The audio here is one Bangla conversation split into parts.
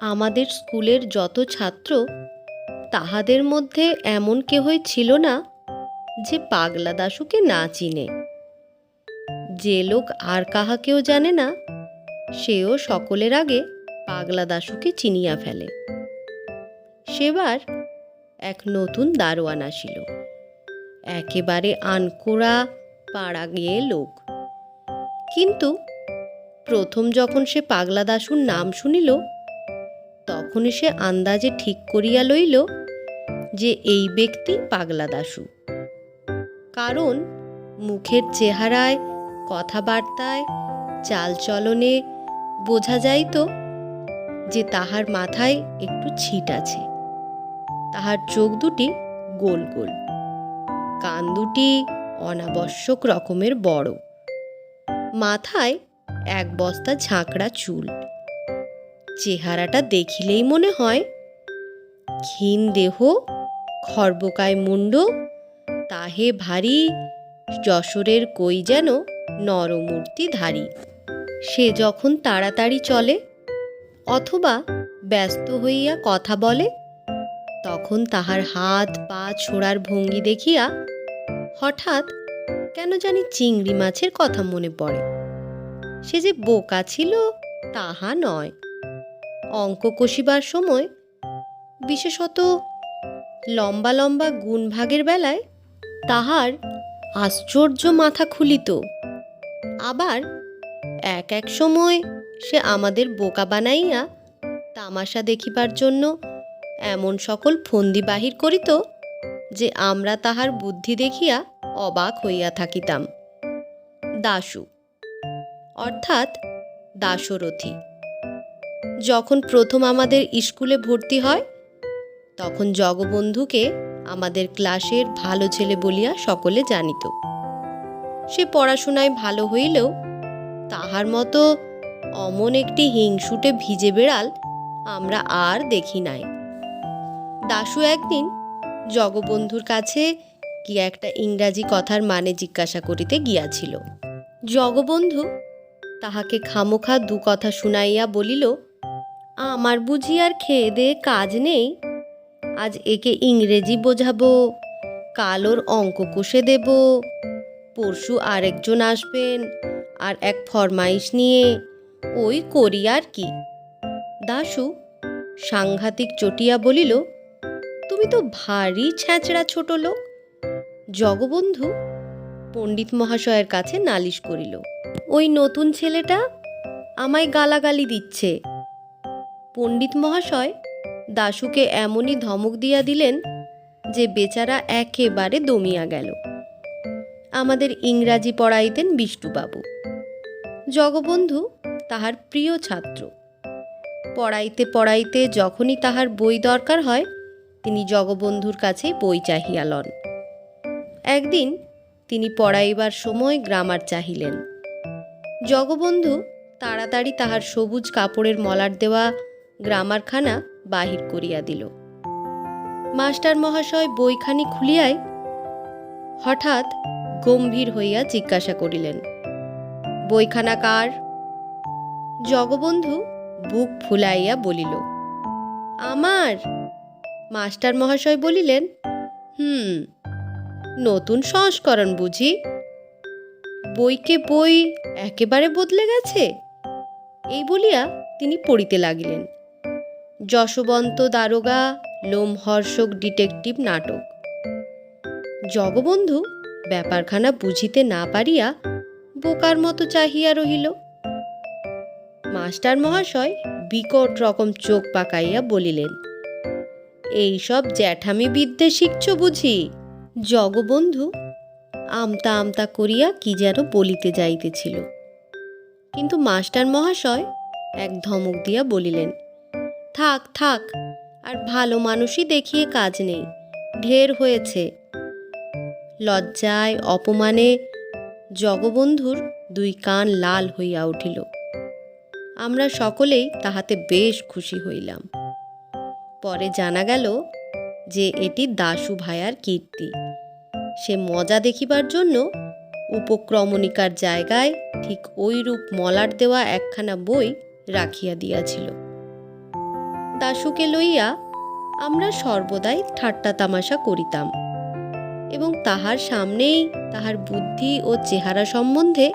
আমাদের স্কুলের যত ছাত্র, তাহাদের মধ্যে এমন কেহই ছিল না যে পাগলা দাশুকে না চিনে। যে লোক আর কাহাকেও জানে না, সেও সকলের আগে পাগলা দাশুকে চিনিয়া ফেলে। সেবার এক নতুন দারোয়ান আসিল। একেবারে আনকোড়া পাড়া গিয়ে লোক। কিন্তু প্রথম যখন সে পাগলা দাশুর নাম শুনিল তখনই সে আন্দাজে ঠিক করিয়া লইল যে এই ব্যক্তি পাগলা দাসু কারণ মুখের চেহারায়, কথাবার্তায়, চালচলনে বোঝা যাইত যে তাহার মাথায় একটু ছিট আছে। তাহার চোখ দুটি গোল গোল, কান দুটি অনাবশ্যক রকমের বড়। মাথায় এক বস্তা ঝাঁকড়া চুল। চেহারাটা দেখিলেই মনে হয়। ক্ষীণ দেহ, খর্বকায় মুন্ড তাহে ভারী যশোরের কই যেন নরমূর্তি ধারী সে যখন তাড়াতাড়ি চলে অথবা ব্যস্ত হইয়া কথা বলে, তখন তাহার হাত পা ছোড়ার ভঙ্গি দেখিয়া হঠাৎ কেন জানি চিংড়ি মাছের কথা মনে পড়ে। সে যে বোকা ছিল, তাহা নয়। অঙ্ক কষিবার সময়, বিশেষত লম্বা লম্বা গুণভাগের বেলায় তাহার আশ্চর্য মাথা খুলিত। আবার এক এক সময় সে আমাদের বোকা বানাইয়া তামাশা দেখিবার জন্য এমন সকল ফন্দি বাহির করিত যে আমরা তাহার বুদ্ধি দেখিয়া অবাক হইয়া থাকিতাম। দাশু, অর্থাৎ দাশরথী। যখন প্রথম আমাদের স্কুলে ভর্তি হয়, তখন জগবন্ধুকে আমাদের ক্লাসের ভালো ছেলে বলিয়া সকলে জানিত। সে পড়াশোনায় ভালো হইলেও তাহার মতো অমন একটি হিংসুটে ভিজে বেড়াল আমরা আর দেখি নাই। দাশু একদিন জগবন্ধুর কাছে কি একটা ইংরাজি কথার মানে জিজ্ঞাসা করিতে গিয়াছিল। জগবন্ধু তাহাকে খামোখা দু কথা শুনাইয়া বলিল আমার বুঝি আর খেয়ে দেয়ে কাজ নেই। আজ একে ইংরেজি বোঝাবো কাল ওর অঙ্ক কষে দেব। পরশু আরেকজন আসবেন আর এক ফরমাইশ নিয়ে, ওই করি আর কি। দাশু সাংঘাতিক চটিয়া বলিল, তুমি তো ভারী ছ্যাঁচড়া ছোট লোক। জগবন্ধু পণ্ডিত মহাশয়ের কাছে নালিশ করিল, ওই নতুন ছেলেটা আমায় গালাগালি দিচ্ছে। পণ্ডিত মহাশয় দাশুকে এমনই ধমক দিয়া দিলেন যে বেচারা একেবারে দমিয়া গেল। আমাদের ইংরাজি পড়াইতেন বিষ্টুবাবু জগবন্ধু তাহার প্রিয় ছাত্র। পড়াইতে পড়াইতে যখনই তাহার বই দরকার হয়, তিনি জগবন্ধুর কাছে বই চাহিয়া লন। একদিন তিনি পড়াইবার সময় গ্রামার চাহিলেন। জগবন্ধু তাড়াতাড়ি তাহার সবুজ কাপড়ের মলার দেওয়া গ্রামারখানা বাহির করিয়া দিল। মাস্টার মহাশয় বইখানি খুলিয়াই হঠাৎ গম্ভীর হইয়া জিজ্ঞাসা করিলেন, বইখানা কার? জগবন্ধু বুক ফুলাইয়া বলিল, আমার। মাস্টার মহাশয় বলিলেন, হুম, নতুন সংস্করণ বুঝি। বইকে বই একেবারে বদলে গেছে? এই বলিয়া তিনি পড়িতে লাগিলেন। যশবন্ত দারোগা, লোমহর্ষক ডিটেকটিভ নাটক। জগবন্ধু ব্যাপারখানা বুঝিতে না পারিয়া বোকার মতো চাহিয়া রহিল। মাস্টার মহাশয় বিকট রকম চোখ পাকাইয়া বলিলেন, এই সব জ্যাঠামি বিদ্যে শিখছ বুঝি? জগবন্ধু, আমতা আমতা করিয়া কি যেন বলিতে যাইতেছিল। কিন্তু মাস্টার মহাশয় এক ধমক দিয়া বলিলেন থাক থাক। আর ভালো মানুষই দেখিয়ে কাজ নেই। ঢের হয়েছে। লজ্জায়, অপমানে জগবন্ধুর দুই কান লাল হইয়া উঠিল। আমরা সকলেই তাহাতে বেশ খুশি হইলাম। পরে জানা গেল যে এটি দাশু ভায়ার কীর্তি। সে মজা দেখিবার জন্য উপক্রমণিকার জায়গায় ঠিক ওইরূপ মলাট দেওয়া একখানা বই রাখিয়া দিয়াছিল। দাশুকে লইয়া আমরা সর্বদাই ঠাট্টা তামাশা করিতাম। এবং তাহার সামনেই তাহার বুদ্ধি ও চেহারা সম্বন্ধে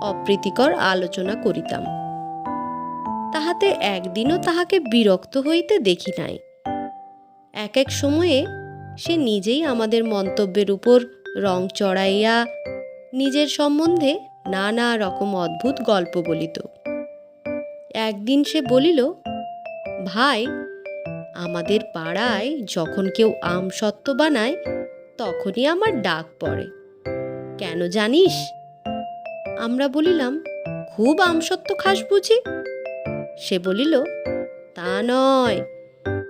অপ্রীতিকর আলোচনা করিতাম। তাহাতে একদিনও তাহাকে বিরক্ত হইতে দেখি নাই। এক এক সময়ে সে নিজেই আমাদের মন্তব্যের উপর রং চড়াইয়া নিজের সম্বন্ধে নানা রকম অদ্ভুত গল্প বলিত। একদিন সে বলিল ভাই, আমাদের পাড়ায় যখন কেউ আম সত্ত্ব বানায়, তখনই আমার ডাক পড়ে। কেন জানিস? আমরা বলিলাম, খুব আমসত্ব খাস বুঝি? সে বলিল, তা নয়।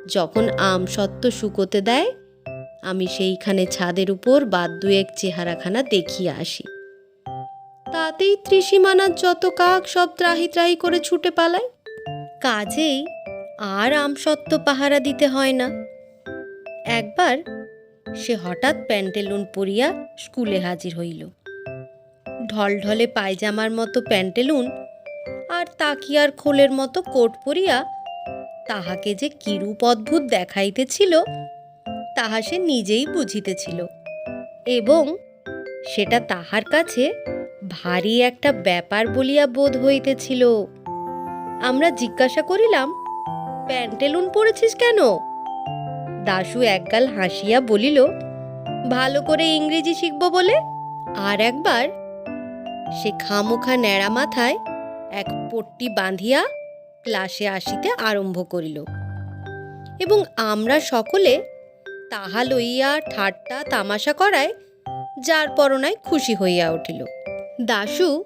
যখন আম সত্ত্ব শুকোতে দেয়, আমি সেইখানে ছাদের উপর বাদ দুয়েক চেহারাখানা দেখিয়ে আসি। তাতেই ত্রিসীমানার যত কাক সব ত্রাহি ত্রাহি করে ছুটে পালায়। কাজেই আর আমসত্ত্ব পাহারা দিতে হয় না। একবার সে হঠাৎ প্যান্টেলুন পরিয়া স্কুলে হাজির হইল। ঢলঢলে পায়জামার মতো প্যান্টেলুন আর তাকিয়ার খোলের মতো কোট পরিয়া তাহাকে যে কিরূপ অদ্ভুত দেখাইতেছিল, তাহা সে নিজেই বুঝিতেছিল এবং সেটা তাহার কাছে ভারী একটা ব্যাপার বলিয়া বোধ হইতেছিল। আমরা জিজ্ঞাসা করিলাম প্যান্টেলুন পরেছিস কেন? দাশু একগাল হাসিয়া বলিল, ভালো করে ইংরেজি শিখব বলে? আর একবার, সে খামোখা ন্যাড়া মাথায় এক পট্টি বাঁধিয়া ক্লাসে আসিতে আরম্ভ করিল। এবং আমরা সকলে তাহা লইয়া ঠাট্টা তামাশা করায় যার পরনায় খুশি হইয়া উঠিল। দাশু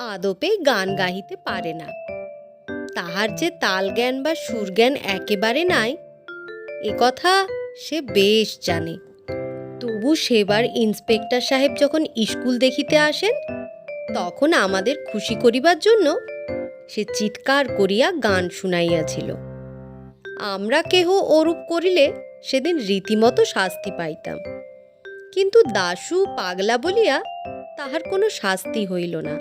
আদপে গান গাহিতে পারে না। তাহার যে তাল জ্ঞান বা সুরজ্ঞান একেবারে নাই, এ কথা সে বেশ জানে। তবু সেবার ইন্সপেক্টর সাহেব যখন স্কুল দেখিতে আসেন, তখন আমাদের খুশি করিবার জন্য সে চিৎকার করিয়া গান শুনাইয়াছিল। আমরা কেহ ওরূপ করিলে সেদিন রীতিমতো শাস্তি পাইতাম। কিন্তু দাশু পাগলা বলিয়া তাহার কোনো শাস্তি হইল না।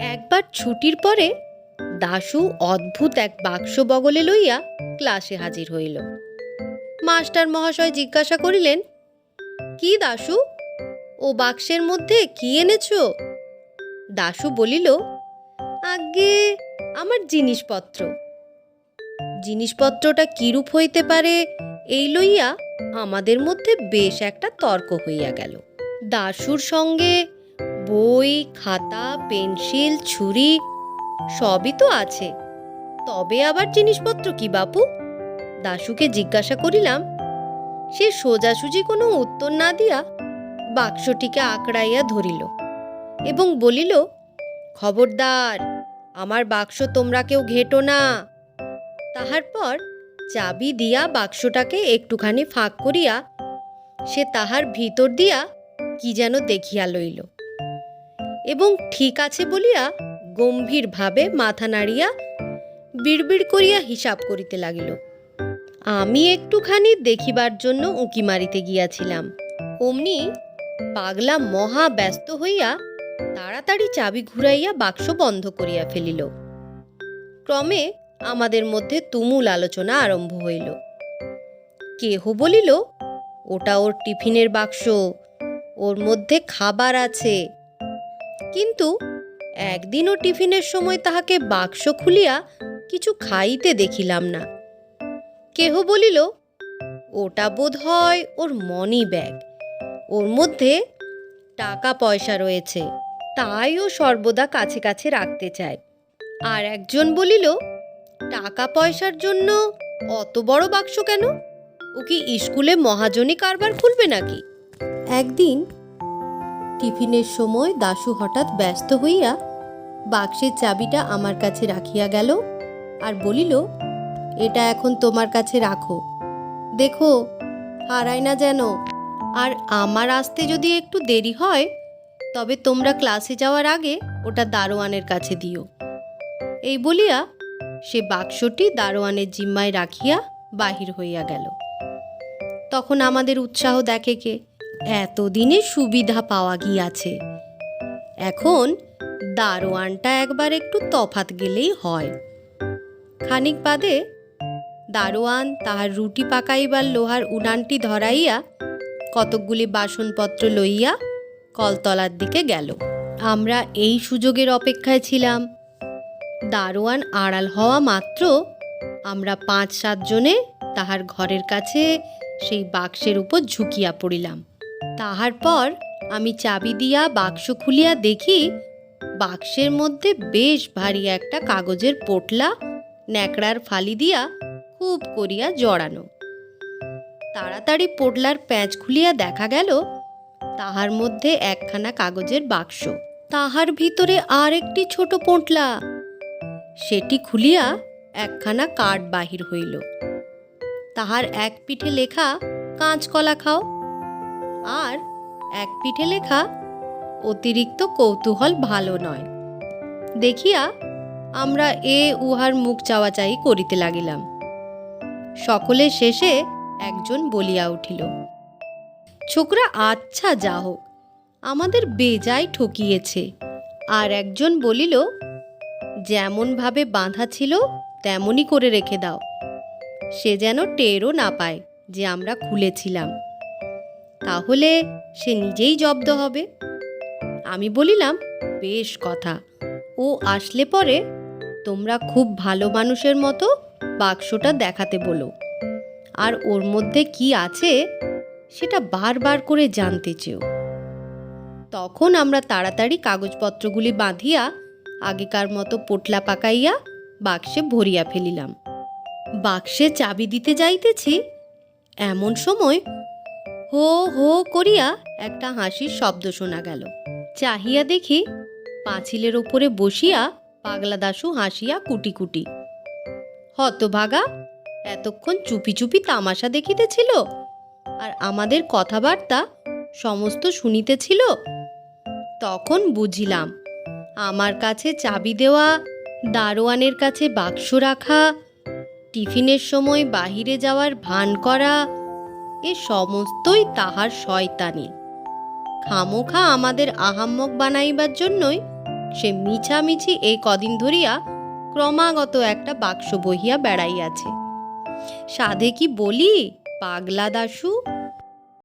একবার ছুটির পরে দাশু অদ্ভুত এক বাক্স বগলে লইয়া ক্লাসে হাজির হইল। মাস্টার মহাশয় জিজ্ঞাসা করিলেন, কি দাশু? ও বাক্সের মধ্যে কি এনেছ? দাশু বলিল, আগে আমার জিনিসপত্র। জিনিসপত্রটা কিরূপ হইতে পারে এই লইয়া আমাদের মধ্যে বেশ একটা তর্ক হইয়া গেল। দাশুর সঙ্গে বই, খাতা, পেন্সিল, ছুরি সবই তো আছে। তবে আবার জিনিসপত্র কি বাপু? দাশুকে জিজ্ঞাসা করিলাম। সে সোজাসুজি কোনো উত্তর না দিয়া বাক্সটিকে আঁকড়াইয়া ধরিল এবং বলিল, খবরদার, আমার বাক্স তোমরা কেউ ঘেটো না। তাহার পর চাবি দিয়া বাক্সটাকে একটুখানি ফাঁক করিয়া সে তাহার ভিতর দিয়া কি যেন দেখিয়া লইল এবং ঠিক আছে বলিয়া গম্ভীরভাবে মাথা নাড়িয়া বিড়বিড় করিয়া হিসাব করিতে লাগিল। আমি একটুখানি দেখিবার জন্য উঁকি মারিতে গিয়াছিলাম। অমনি পাগলা মহা ব্যস্ত হইয়া তাড়াতাড়ি চাবি ঘুরাইয়া বাক্স বন্ধ করিয়া ফেলিল। ক্রমে আমাদের মধ্যে তুমুল আলোচনা আরম্ভ হইল। কেহ বলিল, ওটা ওর টিফিনের বাক্স, ওর মধ্যে খাবার আছে। কিন্তু একদিনও টিফিনের সময় তাহাকে বাক্স খুলিয়া কিছু খাইতে দেখিলাম না। কেহ বলিল, ওটা বোধ হয় ওর মনি ব্যাগ ওর মধ্যে টাকা পয়সা রয়েছে, তাই ও সর্বদা কাছে কাছে রাখতে চায়। আর একজন বলিল টাকা পয়সার জন্য অত বড় বাক্স কেন? ও কি স্কুলে মহাজনী কারবার খুলবে নাকি? একদিন টিফিনের সময় দাশু হঠাৎ ব্যস্ত হইয়া বাক্সের চাবিটা আমার কাছে রাখিয়া গেল আর বলিল, এটা এখন তোমার কাছে রাখো। দেখো, হারায় না যেন। আর আমার আসতে যদি একটু দেরি হয়, তবে তোমরা ক্লাসে যাওয়ার আগে ওটা দারোয়ানের কাছে দিও। এই বলিয়া সে বাক্সটি দারোয়ানের জিম্মায় রাখিয়া বাহির হইয়া গেল। তখন আমাদের উৎসাহ দেখে কে? এতদিনে সুবিধা পাওয়া গিয়াছে। এখন দারোয়ানটা একবার একটু তফাত গেলেই হয়। খানিক বাদে দারোয়ান তাহার রুটি পাকাইবার লোহার উনানটি ধরাইয়া কতকগুলি বাসনপত্র লইয়া কলতলার দিকে গেল। আমরা এই সুযোগের অপেক্ষায় ছিলাম। দারোয়ান আড়াল হওয়া মাত্র আমরা পাঁচ সাতজনে তাহার ঘরের কাছে সেই বাক্সের উপর ঝুঁকিয়া পড়িলাম। তাহার পর আমি চাবি দিয়া বাক্স খুলিয়া দেখি বাক্সের মধ্যে বেশ ভারী একটা কাগজের পোটলা, ন্যাকড়ার ফালি দিয়া খুব করিয়া জড়ানো। তাড়াতাড়ি পোটলার প্যাঁচ খুলিয়া দেখা গেল, তাহার মধ্যে একখানা কাগজের বাক্স। তাহার ভিতরে আর একটি ছোট পোটলা। সেটি খুলিয়া একখানা কার্ড বাহির হইল। তাহার এক পিঠে লেখা, কাঁচকলা খাও। আর এক পিঠে লেখা অতিরিক্ত কৌতূহল ভালো নয়। দেখিয়া আমরা এ উহার মুখ চাওয়াচাই করিতে লাগিলাম। সকলে শেষে একজন বলিয়া উঠিল, ছোকরা আচ্ছা যা হোক, আমাদের বেজায় ঠকিয়েছে। আর একজন বলিল যেমনভাবে বাঁধা ছিল, তেমনই করে রেখে দাও। সে যেন টেরও না পায় যে আমরা খুলেছিলাম। তাহলে সে নিজেই জব্দ হবে। আমি বলিলাম, বেশ কথা। ও আসলে পরে তোমরা খুব ভালো মানুষের মতো বাক্সটা দেখাতে বলো। আর ওর মধ্যে কি আছে সেটা বারবার করে জানতে চেও। তখন আমরা তাড়াতাড়ি কাগজপত্রগুলি বাঁধিয়া আগেকার মতো পোটলা পাকাইয়া বাক্সে ভরিয়া ফেলিলাম। বাক্সে চাবি দিতে যাইতেছি, এমন সময় হো হো করিয়া একটা হাসির শব্দ শোনা গেল। চাহিয়া দেখি পাঁচিলের ওপরে বসিয়া পাগলা দাশু হাসিয়া কুটি কুটি হতভাগা, এতক্ষণ চুপি চুপি তামাশা দেখিতেছিল আর আমাদের কথাবার্তা সমস্ত শুনিতেছিল। তখন বুঝিলাম, আমার কাছে চাবি দেওয়া, দারোয়ানের কাছে বাক্স রাখা, টিফিনের সময় বাহিরে যাওয়ার ভান করা, এ সমস্তই তাহার শয়তানি। খামোখা আমাদের আহাম্মক বানাইবার জন্যই সে মিছামিছি এই কদিন ধরিয়া ক্রমাগত একটা বাক্স বহিয়া বেড়াইয়াছে। সাধে কি বলি, পাগলা দাশু